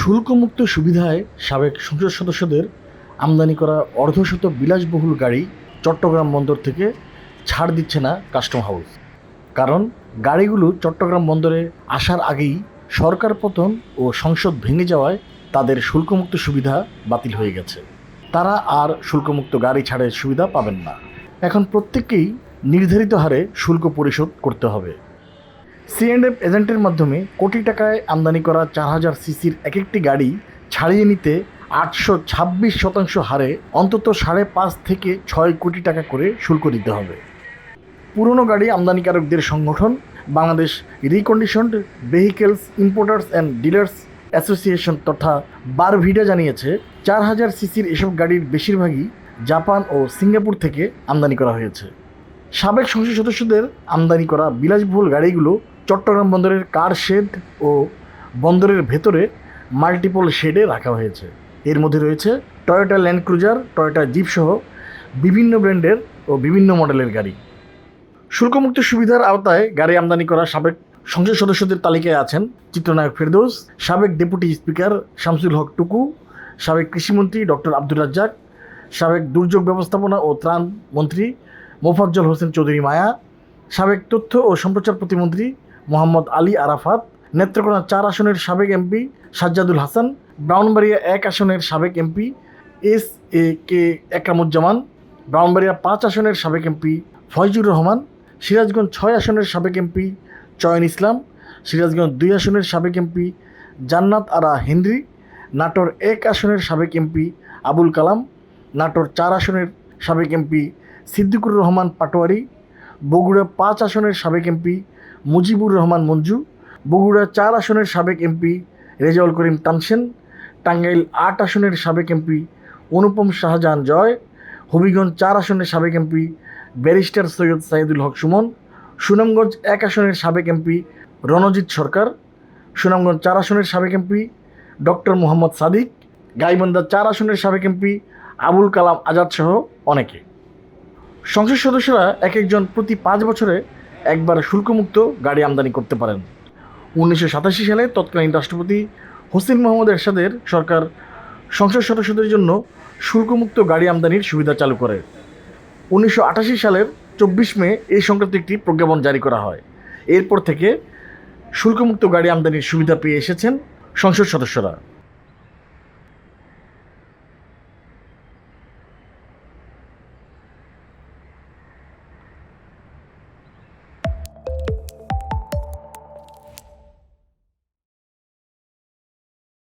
শুল্কমুক্ত সুবিধায় সাবেক সংসদ সদস্যদের আমদানি করা অর্ধশত বিলাসবহুল গাড়ি চট্টগ্রাম বন্দর থেকে ছাড় দিচ্ছে না কাস্টম হাউস। কারণ গাড়িগুলো চট্টগ্রাম বন্দরে আসার আগেই সরকার পতন ও সংসদ ভেঙে যাওয়ায় তাদের শুল্কমুক্ত সুবিধা বাতিল হয়ে গেছে। তারা আর শুল্কমুক্ত গাড়ি ছাড়ের সুবিধা পাবেন না। এখন প্রত্যেককেই নির্ধারিত হারে শুল্ক পরিশোধ করতে হবে। সিএনএফ এজেন্টের মাধ্যমে কোটি টাকায় আমদানি করা চার হাজার সিসির এক একটি গাড়ি ছাড়িয়ে নিতে আটশো ছাব্বিশ শতাংশ হারে অন্তত সাড়ে পাঁচ থেকে ছয় কোটি টাকা করে শুল্ক দিতে হবে। পুরনো গাড়ি আমদানিকারকদের সংগঠন Bangladesh reconditioned vehicles importers and dealers association তথা বারভিডা জানিয়েছে, চার হাজার সিসির এসব গাড়ির বেশিরভাগই জাপান ও সিঙ্গাপুর থেকে আমদানি করা হয়েছে। সাবেক সংসদ সদস্যদের আমদানি করা বিলাসবহুল গাড়িগুলো চট্টগ্রাম বন্দরের কার শেড ও বন্দরের ভেতরে মাল্টিপল শেডে রাখা হয়েছে। এর মধ্যে রয়েছে Toyota Land Cruiser Toyota jeep সহ বিভিন্ন ব্র্যান্ডের ও বিভিন্ন মডেলের গাড়ি। শুল্কমুক্ত সুবিধার আওতায় গাড়ি আমদানি করা সাবেক সংসদ সদস্যদের তালিকায় আছেন চিত্রনায়ক ফেরদৌস, সাবেক ডেপুটি স্পিকার শামসুল হক টুকু, সাবেক কৃষিমন্ত্রী ডক্টর আব্দুর রাজ্জাক, সাবেক দুর্যোগ ব্যবস্থাপনা ও ত্রাণ মন্ত্রী মোফাজ্জল হোসেন চৌধুরী মায়া, সাবেক তথ্য ও সম্প্রচার প্রতিমন্ত্রী মোহাম্মদ আলী আরাফাত, নেত্রকোনা চার আসনের সাবেক এমপি সাজ্জাদুল হাসান, ব্রাউনবাড়িয়া এক আসনের সাবেক MP S A K Ekramuzzaman Brahmanbaria পাঁচ আসনের সাবেক এমপি ফয়জুর রহমান, সিরাজগঞ্জ ছয় আসনের সাবেক এমপি চয়ন ইসলাম, সিরাজগঞ্জ দুই আসনের সাবেক এমপি জান্নাত আরা হেনরি, নাটোর এক আসনের সাবেক এমপি আবুল কালাম, নাটোর চার আসনের সাবেক এমপি সিদ্দিকুর রহমান পাটোয়ারি, বগুড়া পাঁচ আসনের সাবেক এমপি মুজিবুর রহমান মঞ্জু, বগুড়া চার আসনের সাবেক এমপি রেজাউল করিম তানসেন, টাঙ্গাইল আট আসনের সাবেক এমপি অনুপম শাহজাহান জয়, হবিগঞ্জ চার আসনের সাবেক এমপি ব্যারিস্টার সৈয়দ সাইদুল হক সুমন, সুনামগঞ্জ এক আসনের সাবেক এমপি রণজিৎ সরকার, সুনামগঞ্জ চার আসনের সাবেক এমপি ডক্টর মোহাম্মদ সাদিক, গাইবান্ধা চার আসনের সাবেক এমপি আবুল কালাম আজাদ সহ অনেকে। সংসদ সদস্যরা এক একজন প্রতি পাঁচ বছরে একবার শুল্কমুক্ত গাড়ি আমদানি করতে পারেন। উনিশশো সাতাশি সালে তৎকালীন রাষ্ট্রপতি হোসেন মোহাম্মদ এরশাদের সরকার সংসদ সদস্যদের জন্য শুল্কমুক্ত গাড়ি আমদানির সুবিধা চালু করে। উনিশশো আটাশি সালের চব্বিশ মে এই সংক্রান্ত একটি প্রজ্ঞাপন জারি করা হয়। এরপর থেকে শুল্কমুক্ত গাড়ি আমদানির সুবিধা পেয়ে এসেছেন সংসদ সদস্যরা।